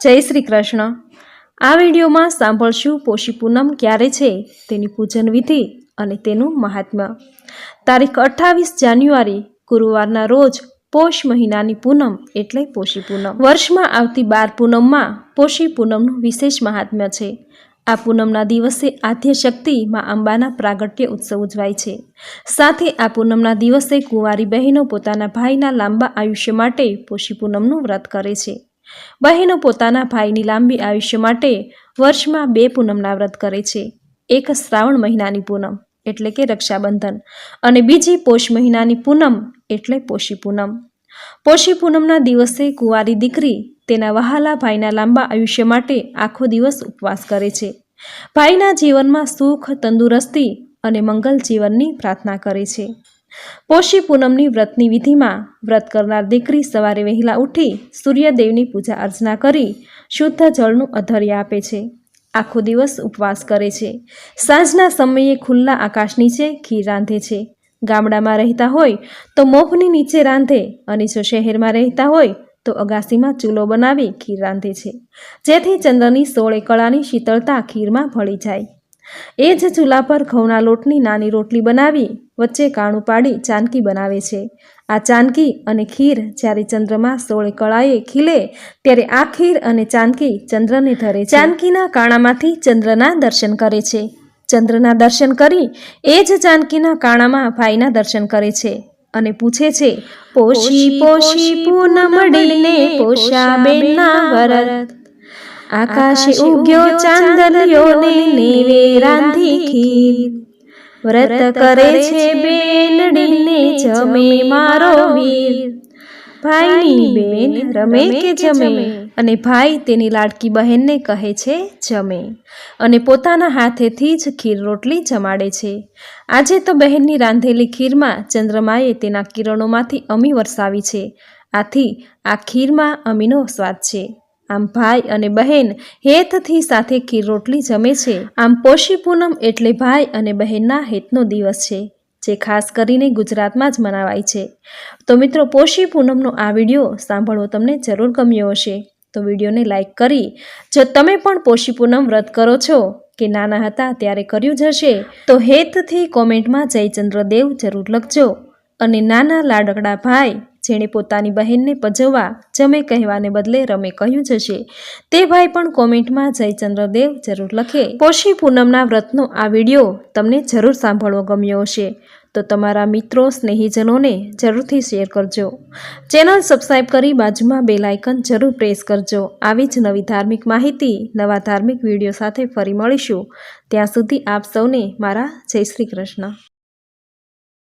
જય શ્રી કૃષ્ણ. આ વિડીયોમાં સાંભળશું પોષી પૂનમ ક્યારે છે, તેની પૂજન વિધિ અને તેનું મહાત્મ્ય. તારીખ અઠ્ઠાવીસ જાન્યુઆરી, ગુરુવારના રોજ પોષ મહિનાની પૂનમ એટલે પોષી પૂનમ. વર્ષમાં આવતી બાર પૂનમમાં પોષી પૂનમનું વિશેષ મહાત્મ્ય છે. આ પૂનમના દિવસે આદ્ય શક્તિ માં અંબાના પ્રાગટ્ય ઉત્સવ ઉજવાય છે. સાથે આ પૂનમના દિવસે કુંવારી બહેનો પોતાના ભાઈના લાંબા આયુષ્ય માટે પોષી પૂનમનું વ્રત કરે છે. બહેનો પોતાના ભાઈની લાંબી આયુષ્ય માટે વર્ષમાં બે પૂનમના વ્રત કરે છે. એક શ્રાવણ મહિનાની પૂનમ, એટલે કે રક્ષાબંધન, અને બીજી પોષ મહિનાની પૂનમ, એટલે પોષી પૂનમ. પોષી પૂનમના દિવસે કુંવારી દીકરી તેના વહાલા ભાઈના લાંબા આયુષ્ય માટે આખો દિવસ ઉપવાસ કરે છે. ભાઈના જીવનમાં સુખ, તંદુરસ્તી અને મંગલ જીવનની પ્રાર્થના કરે છે. પોષી પૂનમની વ્રતની વિધિમાં વ્રત કરનાર દીકરી સવારે વહેલા ઉઠી સૂર્યદેવની પૂજા અર્ચના કરી શુદ્ધ જળનું અધર્ય આપે છે. આખો દિવસ ઉપવાસ કરે છે. સાંજના સમયે ખુલ્લા આકાશ નીચે ખીર રાંધે છે. ગામડામાં રહેતા હોય તો મોફની નીચે રાંધે અને જો શહેરમાં રહેતા હોય તો અગાસીમાં ચૂલો બનાવી ખીર રાંધે છે. જેથી ચંદ્રની સોળે કળાની શીતળતા ખીરમાં ભળી જાય. એ જ ચૂલા પર ઘઉંના લોટની નાની રોટલી બનાવી વચ્ચે કાણું પાડી ચાનકી બનાવે છે. આ ચાનકી અને ખીર જ્યારે ચંદ્રમાં સોળે કળાએ ખીલે ત્યારે આ ખીર અને ચાનકી ચંદ્રને ધરે ચાનકીના કાણામાંથી ચંદ્રના દર્શન કરે છે. ચંદ્રના દર્શન કરી એ જ ચાનકીના કાણામાં ભાઈના દર્શન કરે છે અને પૂછે છે પોષી પોષી પૂનમડીને પોષા બેના વરત આકાશે ઉગ્યો ચાંદલિયોને નેવે રાંધી ખીર. વ્રત કરે છે બેનડીને જમે મારો વીર. ભાઈની બેન રમે કે જમે? અને ભાઈ તેની લાડકી બહેનને કહે છે, જમે. અને પોતાના હાથેથી જ ખીર રોટલી જમાડે છે. આજે તો બહેનની રાંધેલી ખીરમાં ચંદ્રમાએ તેના કિરણોમાંથી અમી વરસાવી છે. આથી આ ખીરમાં અમીનો સ્વાદ છે. આમ ભાઈ અને બહેન હેતથી સાથે ખીર રોટલી જમે છે. આમ પોષી પૂનમ એટલે ભાઈ અને બહેનના હેતનો દિવસ છે, જે ખાસ કરીને ગુજરાતમાં જ મનાવાય છે. તો મિત્રો, પોષી પૂનમનો આ વીડિયો સાંભળવો તમને જરૂર ગમ્યો હશે. તો વિડીયોને લાઈક કરી, જો તમે પણ પોષી પૂનમ વ્રત કરો છો કે નાના હતા ત્યારે કર્યું જ હશે, તો હેતથી કોમેન્ટમાં જયચંદ્ર દેવ જરૂર લખજો અને નાના લાડકડા ભાઈ જેણે પોતાની બહેનને પજવવા, જમે કહેવાને બદલે રમે કહ્યું જશે. તે ભાઈ પણ કોમેન્ટમાં જયચંદ્રદેવ જરૂર લખે. પોષી પૂનમના વ્રતનો આ વીડિયો તમને જરૂર સાંભળવો ગમ્યો હશે. તો તમારા મિત્રો, સ્નેહીજનોને જરૂરથી શેર કરજો. ચેનલ સબસ્ક્રાઈબ કરી બાજુમાં બેલ આઇકન જરૂર પ્રેસ કરજો. આવી જ નવી ધાર્મિક માહિતી, નવા ધાર્મિક વીડિયો સાથે ફરી મળીશું. ત્યાં સુધી આપ સૌને મારા જય શ્રી કૃષ્ણ.